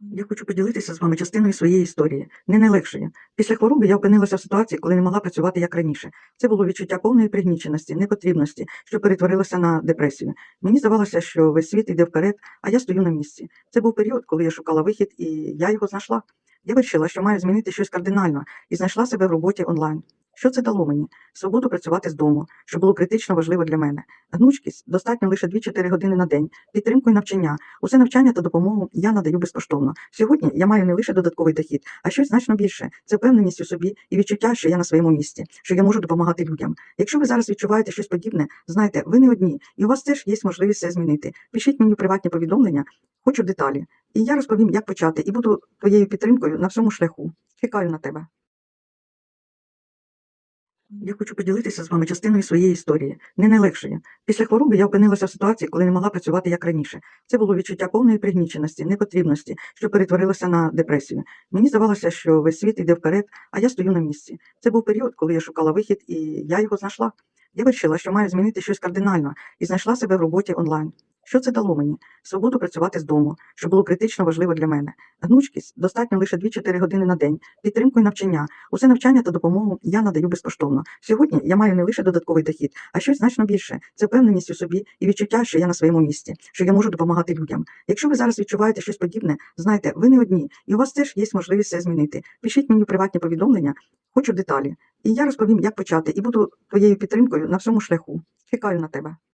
Я хочу поділитися з вами частиною своєї історії, не найлегшої. Після хвороби я опинилася в ситуації, коли не могла працювати як раніше. Це було відчуття повної пригніченості, непотрібності, що перетворилося на депресію. Мені здавалося, що весь світ йде вперед, а я стою на місці. Це був період, коли я шукала вихід, і я його знайшла. Я вирішила, що маю змінити щось кардинально, і знайшла себе в роботі онлайн. Що це дало мені? Свободу працювати з дому, що було критично важливо для мене. Гнучкість достатньо лише 2-4 години на день, підтримку і навчання. Усе навчання та допомогу я надаю безкоштовно. Сьогодні я маю не лише додатковий дохід, а щось значно більше. Це впевненість у собі і відчуття, що я на своєму місці, що я можу допомагати людям. Якщо ви зараз відчуваєте щось подібне, знайте, ви не одні, і у вас теж є можливість це змінити. Пишіть мені приватні повідомлення, хочу деталі. І я розповім, як почати, і буду твоєю підтримкою на всьому шляху. Чекаю на тебе. Я хочу поділитися з вами частиною своєї історії, не найлегшої. Після хвороби я опинилася в ситуації, коли не могла працювати як раніше. Це було відчуття повної пригніченості, непотрібності, що перетворилося на депресію. Мені здавалося, що весь світ йде вперед, а я стою на місці. Це був період, коли я шукала вихід, і я його знайшла. Я вирішила, що маю змінити щось кардинально, і знайшла себе в роботі онлайн. Що це дало мені? Свободу працювати з дому, що було критично важливо для мене. Гнучкість достатньо лише 2-4 години на день, підтримку і навчання. Усе навчання та допомогу я надаю безкоштовно. Сьогодні я маю не лише додатковий дохід, а щось значно більше. Це впевненість у собі і відчуття, що я на своєму місці, що я можу допомагати людям. Якщо ви зараз відчуваєте щось подібне, знайте, ви не одні, і у вас теж є можливість це змінити. Пишіть мені приватні повідомлення, хочу деталі. І я розповім, як почати, і буду твоєю підтримкою на всьому шляху. Чекаю на тебе.